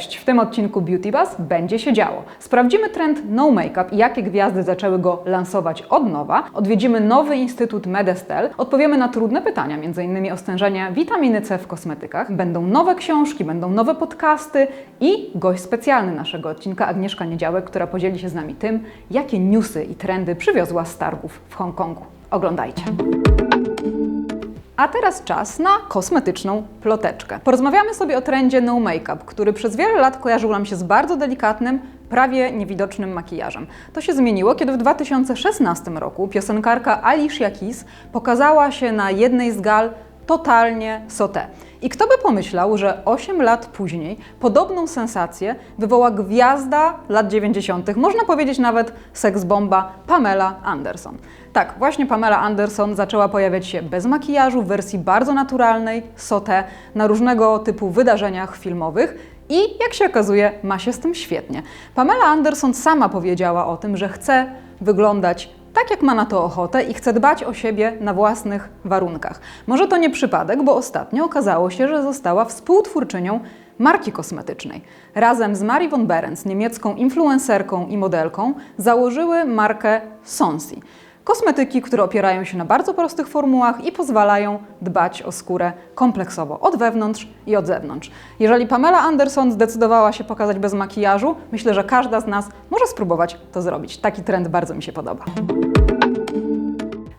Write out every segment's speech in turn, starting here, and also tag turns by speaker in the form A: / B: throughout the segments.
A: Cześć! W tym odcinku Beauty Buzz będzie się działo. Sprawdzimy trend no make-up i jakie gwiazdy zaczęły go lansować od nowa. Odwiedzimy nowy instytut Medestel. Odpowiemy na trudne pytania, m.in. o stężenie witaminy C w kosmetykach. Będą nowe książki, będą nowe podcasty i gość specjalny naszego odcinka Agnieszka Niedziałek, która podzieli się z nami tym, jakie newsy i trendy przywiozła z targów w Hongkongu. Oglądajcie. A teraz czas na kosmetyczną ploteczkę. Porozmawiamy sobie o trendzie no make-up, który przez wiele lat kojarzył nam się z bardzo delikatnym, prawie niewidocznym makijażem. To się zmieniło, kiedy w 2016 roku piosenkarka Alicia Keys pokazała się na jednej z gal totalnie sauté. I kto by pomyślał, że 8 lat później podobną sensację wywoła gwiazda lat 90., można powiedzieć nawet seksbomba Pamela Anderson. Tak, właśnie Pamela Anderson zaczęła pojawiać się bez makijażu w wersji bardzo naturalnej, sauté, na różnego typu wydarzeniach filmowych i jak się okazuje, ma się z tym świetnie. Pamela Anderson sama powiedziała o tym, że chce wyglądać tak jak ma na to ochotę i chce dbać o siebie na własnych warunkach. Może to nie przypadek, bo ostatnio okazało się, że została współtwórczynią marki kosmetycznej. Razem z Marie von Berens, niemiecką influencerką i modelką, założyły markę Sonsi. Kosmetyki, które opierają się na bardzo prostych formułach i pozwalają dbać o skórę kompleksowo, od wewnątrz i od zewnątrz. Jeżeli Pamela Anderson zdecydowała się pokazać bez makijażu, myślę, że każda z nas może spróbować to zrobić. Taki trend bardzo mi się podoba.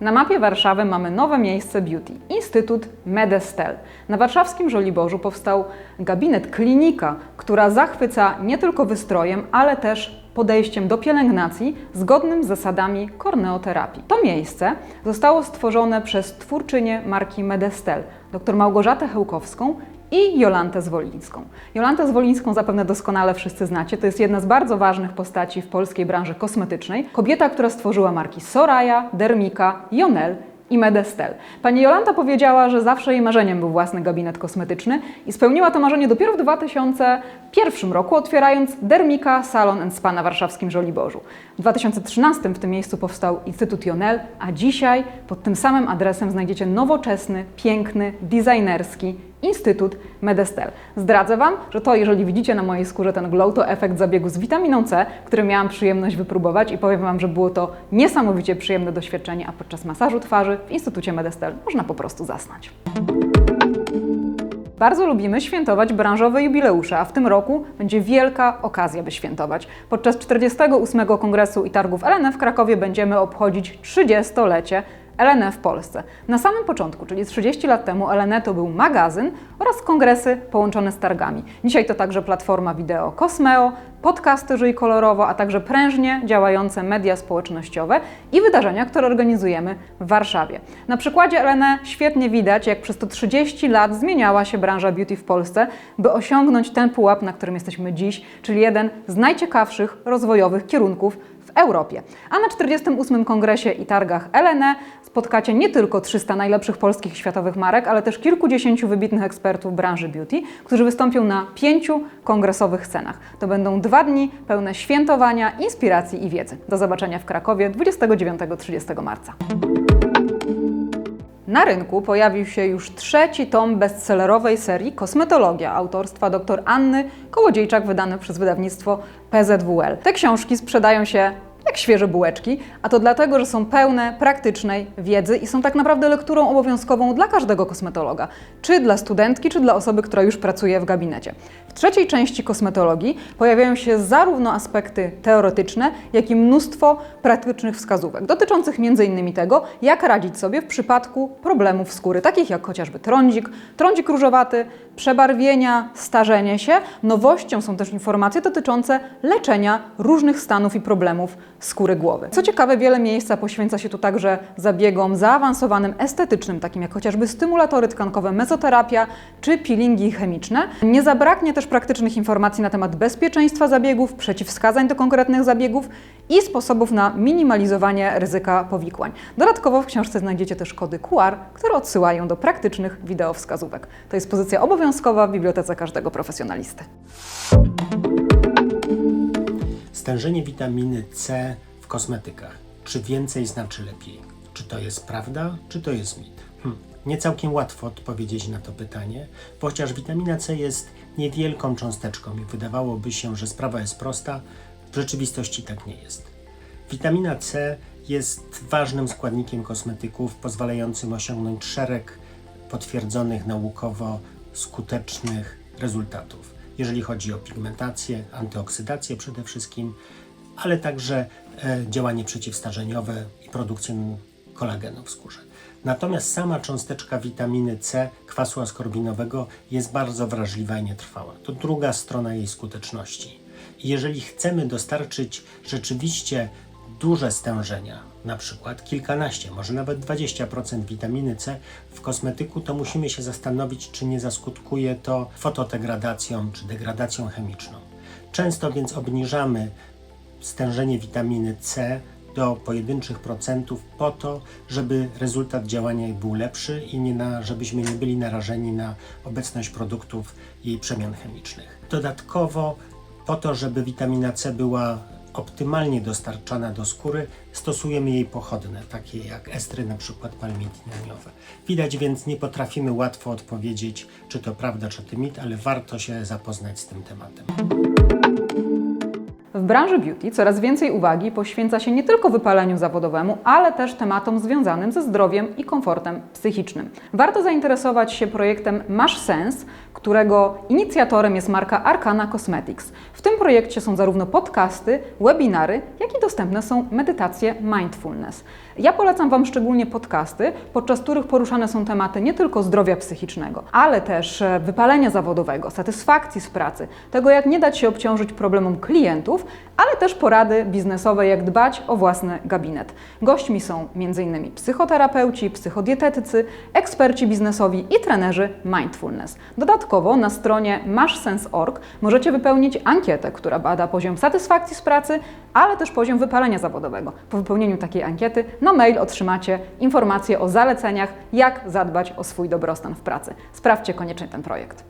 A: Na mapie Warszawy mamy nowe miejsce beauty Instytut Medestel. Na warszawskim Żoliborzu powstał gabinet klinika, która zachwyca nie tylko wystrojem, ale też podejściem do pielęgnacji zgodnym z zasadami korneoterapii. To miejsce zostało stworzone przez twórczynię marki Medestel, dr Małgorzatę Hełkowską i Jolantę Zwolińską. Jolantę Zwolińską zapewne doskonale wszyscy znacie. To jest jedna z bardzo ważnych postaci w polskiej branży kosmetycznej. Kobieta, która stworzyła marki Soraya, Dermika, Jonel i Medestel. Pani Jolanta powiedziała, że zawsze jej marzeniem był własny gabinet kosmetyczny i spełniła to marzenie dopiero w 2001 roku, otwierając Dermika Salon Spa na warszawskim Żoliborzu. W 2013 w tym miejscu powstał Instytut Jonel, a dzisiaj pod tym samym adresem znajdziecie nowoczesny, piękny, designerski Instytut Medestel. Zdradzę Wam, że to, jeżeli widzicie na mojej skórze ten glow, to efekt zabiegu z witaminą C, który miałam przyjemność wypróbować i powiem Wam, że było to niesamowicie przyjemne doświadczenie, a podczas masażu twarzy w Instytucie Medestel można po prostu zasnąć. Bardzo lubimy świętować branżowe jubileusze, a w tym roku będzie wielka okazja, by świętować. Podczas 48. Kongresu i Targów LNF w Krakowie będziemy obchodzić 30-lecie LNE w Polsce. Na samym początku, czyli 30 lat temu, LNE to był magazyn oraz kongresy połączone z targami. Dzisiaj to także platforma wideo Cosmeo, podcasty Żyj Kolorowo, a także prężnie działające media społecznościowe i wydarzenia, które organizujemy w Warszawie. Na przykładzie LNE świetnie widać, jak przez to 30 lat zmieniała się branża beauty w Polsce, by osiągnąć ten pułap, na którym jesteśmy dziś, czyli jeden z najciekawszych rozwojowych kierunków w Europie. A na 48. Kongresie i targach LNE spotkacie nie tylko 300 najlepszych polskich światowych marek, ale też kilkudziesięciu wybitnych ekspertów branży beauty, którzy wystąpią na pięciu kongresowych scenach. To będą dwa dni pełne świętowania, inspiracji i wiedzy. Do zobaczenia w Krakowie 29-30 marca. Na rynku pojawił się już trzeci tom bestsellerowej serii Kosmetologia autorstwa dr Anny Kołodziejczak, wydany przez wydawnictwo PZWL. Te książki sprzedają się jak świeże bułeczki, a to dlatego, że są pełne praktycznej wiedzy i są tak naprawdę lekturą obowiązkową dla każdego kosmetologa, czy dla studentki, czy dla osoby, która już pracuje w gabinecie. W trzeciej części kosmetologii pojawiają się zarówno aspekty teoretyczne, jak i mnóstwo praktycznych wskazówek, dotyczących m.in. tego, jak radzić sobie w przypadku problemów skóry, takich jak chociażby trądzik, trądzik różowaty, przebarwienia, starzenie się. Nowością są też informacje dotyczące leczenia różnych stanów i problemów skóry głowy. Co ciekawe, wiele miejsca poświęca się tu także zabiegom zaawansowanym estetycznym, takim jak chociażby stymulatory tkankowe, mezoterapia czy peelingi chemiczne. Nie zabraknie też praktycznych informacji na temat bezpieczeństwa zabiegów, przeciwwskazań do konkretnych zabiegów i sposobów na minimalizowanie ryzyka powikłań. Dodatkowo w książce znajdziecie też kody QR, które odsyłają do praktycznych wideowskazówek. To jest pozycja obowiązkowa w bibliotece każdego profesjonalisty.
B: Stężenie witaminy C w kosmetykach. Czy więcej znaczy lepiej? Czy to jest prawda, czy to jest mit? Hm. nie całkiem łatwo odpowiedzieć na to pytanie, chociaż witamina C jest niewielką cząsteczką i wydawałoby się, że sprawa jest prosta, w rzeczywistości tak nie jest. Witamina C jest ważnym składnikiem kosmetyków, pozwalającym osiągnąć szereg potwierdzonych naukowo skutecznych rezultatów, jeżeli chodzi o pigmentację, antyoksydację przede wszystkim, ale także e, działanie przeciwstarzeniowe i produkcję kolagenu w skórze. Natomiast sama cząsteczka witaminy C, kwasu askorbinowego, jest bardzo wrażliwa i nietrwała. To druga strona jej skuteczności. Jeżeli chcemy dostarczyć rzeczywiście duże stężenia, na przykład kilkanaście, może nawet 20% witaminy C w kosmetyku, to musimy się zastanowić, czy nie zaskutkuje to fotodegradacją czy degradacją chemiczną. Często więc obniżamy stężenie witaminy C do pojedynczych procentów po to, żeby rezultat działania był lepszy i nie na, żebyśmy nie byli narażeni na obecność produktów jej przemian chemicznych. Dodatkowo po to, żeby witamina C była optymalnie dostarczana do skóry, stosujemy jej pochodne, takie jak estry, na przykład palmitiniowe. Widać więc, nie potrafimy łatwo odpowiedzieć, czy to prawda, czy to mit, ale warto się zapoznać z tym tematem.
A: W branży beauty coraz więcej uwagi poświęca się nie tylko wypaleniu zawodowemu, ale też tematom związanym ze zdrowiem i komfortem psychicznym. Warto zainteresować się projektem Masz Sens, którego inicjatorem jest marka Arcana Cosmetics. W tym projekcie są zarówno podcasty, webinary, jak i dostępne są medytacje mindfulness. Ja polecam Wam szczególnie podcasty, podczas których poruszane są tematy nie tylko zdrowia psychicznego, ale też e, wypalenia zawodowego, satysfakcji z pracy, tego jak nie dać się obciążyć problemom klientów, ale też porady biznesowe, jak dbać o własny gabinet. Gośćmi są m.in. psychoterapeuci, psychodietetycy, eksperci biznesowi i trenerzy mindfulness. Dodatkowo na stronie maszsens.org możecie wypełnić ankietę, która bada poziom satysfakcji z pracy, ale też poziom wypalenia zawodowego. Po wypełnieniu takiej ankiety na mail otrzymacie informacje o zaleceniach, jak zadbać o swój dobrostan w pracy. Sprawdźcie koniecznie ten projekt.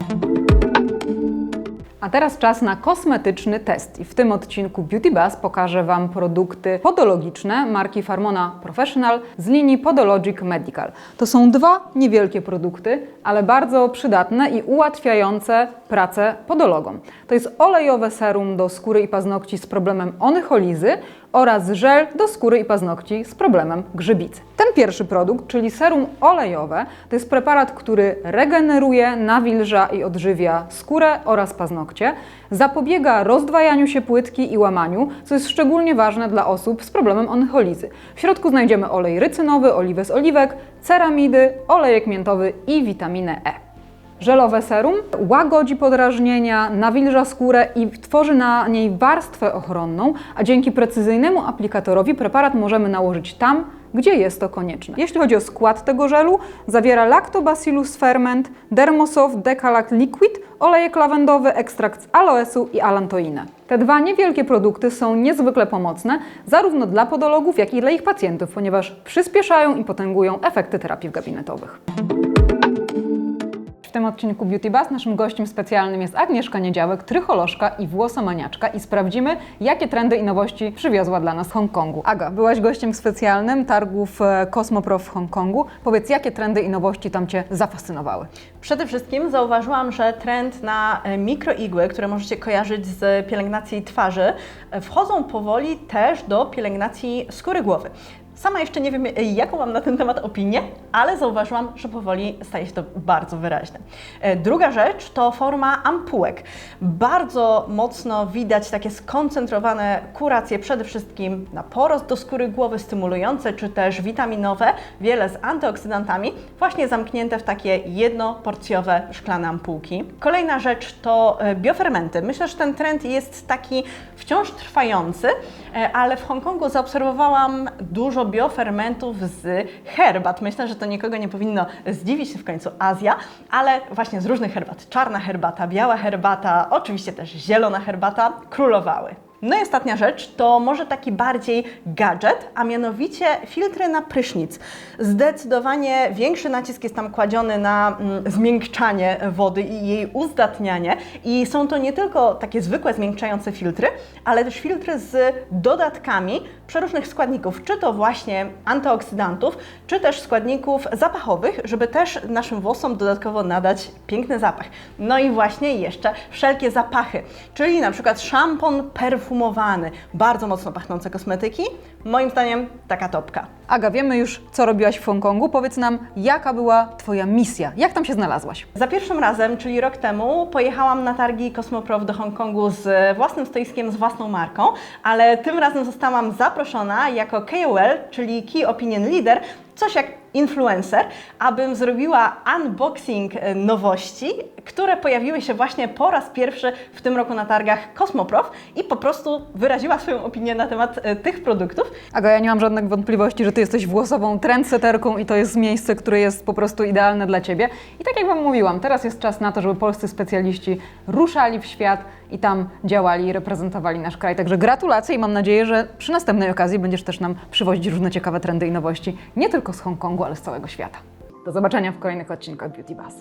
A: A teraz czas na kosmetyczny test. I w tym odcinku Beauty Buzz pokażę Wam produkty podologiczne marki Farmona Professional z linii Podologic Medical. To są dwa niewielkie produkty, ale bardzo przydatne i ułatwiające pracę podologom. To jest olejowe serum do skóry i paznokci z problemem onycholizy oraz żel do skóry i paznokci z problemem grzybicy. Ten pierwszy produkt, czyli serum olejowe, to jest preparat, który regeneruje, nawilża i odżywia skórę oraz paznokcie, zapobiega rozdwajaniu się płytki i łamaniu, co jest szczególnie ważne dla osób z problemem onycholizy. W środku znajdziemy olej rycynowy, oliwę z oliwek, ceramidy, olejek miętowy i witaminę E. Żelowe serum łagodzi podrażnienia, nawilża skórę i tworzy na niej warstwę ochronną, a dzięki precyzyjnemu aplikatorowi preparat możemy nałożyć tam, gdzie jest to konieczne. Jeśli chodzi o skład tego żelu, zawiera Lactobacillus ferment, Dermosoft Decalact Liquid, olejek lawendowy, ekstrakt z aloesu i alantoinę. Te dwa niewielkie produkty są niezwykle pomocne zarówno dla podologów, jak i dla ich pacjentów, ponieważ przyspieszają i potęgują efekty terapii gabinetowych. W tym odcinku Beauty Buzz naszym gościem specjalnym jest Agnieszka Niedziałek, trycholożka i włosomaniaczka i sprawdzimy, jakie trendy i nowości przywiozła dla nas z Hongkongu. Aga, byłaś gościem specjalnym targów e, Cosmopro w Hongkongu. Powiedz, jakie trendy i nowości tam Cię zafascynowały?
C: Przede wszystkim zauważyłam, że trend na e, mikroigły, które możecie kojarzyć z pielęgnacji twarzy, e, wchodzą powoli też do pielęgnacji skóry głowy. Sama jeszcze nie wiem, e, jaką mam na ten temat opinię, ale zauważyłam, że powoli staje się to bardzo wyraźne. E, Druga rzecz to forma ampułek. Bardzo mocno widać takie skoncentrowane kuracje, przede wszystkim na porost do skóry głowy, stymulujące czy też witaminowe, wiele z antyoksydantami, właśnie zamknięte w takie jednoporcjowe szklane ampułki. Kolejna rzecz to e, biofermenty. Myślę, że ten trend jest taki wciąż trwający, ale w Hongkongu zaobserwowałam dużo biofermentów z herbat. Myślę, że to nikogo nie powinno zdziwić, w końcu Azja, ale właśnie z różnych herbat. Czarna herbata, biała herbata, oczywiście też zielona herbata królowały. No i ostatnia rzecz to może taki bardziej gadżet, a mianowicie filtry na prysznic. Zdecydowanie większy nacisk jest tam kładziony na mm, zmiękczanie wody i jej uzdatnianie. I są to nie tylko takie zwykłe zmiękczające filtry, ale też filtry z dodatkami przeróżnych składników, czy to właśnie antyoksydantów, czy też składników zapachowych, żeby też naszym włosom dodatkowo nadać piękny zapach. No i właśnie jeszcze wszelkie zapachy, czyli na przykład szampon perfumowany, bardzo mocno pachnące kosmetyki, moim zdaniem taka topka.
A: Aga, wiemy już, co robiłaś w Hongkongu. Powiedz nam, jaka była Twoja misja? Jak tam się znalazłaś?
C: Za pierwszym razem, czyli rok temu, pojechałam na targi Cosmoprof do Hongkongu z własnym stoiskiem, z własną marką, ale tym razem zostałam zaproszona jako KOL, czyli Key Opinion Leader, coś jak influencer, abym zrobiła unboxing e, nowości, które pojawiły się właśnie po raz pierwszy w tym roku na targach Cosmoprof i po prostu wyraziła swoją opinię na temat e, tych produktów.
A: Aga, ja nie mam żadnych wątpliwości, że Ty jesteś włosową trendsetterką i to jest miejsce, które jest po prostu idealne dla Ciebie. I tak jak Wam mówiłam, teraz jest czas na to, żeby polscy specjaliści ruszali w świat i tam działali i reprezentowali nasz kraj. Także gratulacje i mam nadzieję, że przy następnej okazji będziesz też nam przywozić różne ciekawe trendy i nowości, nie tylko z Hongkongu, ale z całego świata. Do zobaczenia w kolejnych odcinkach Beauty Buzz.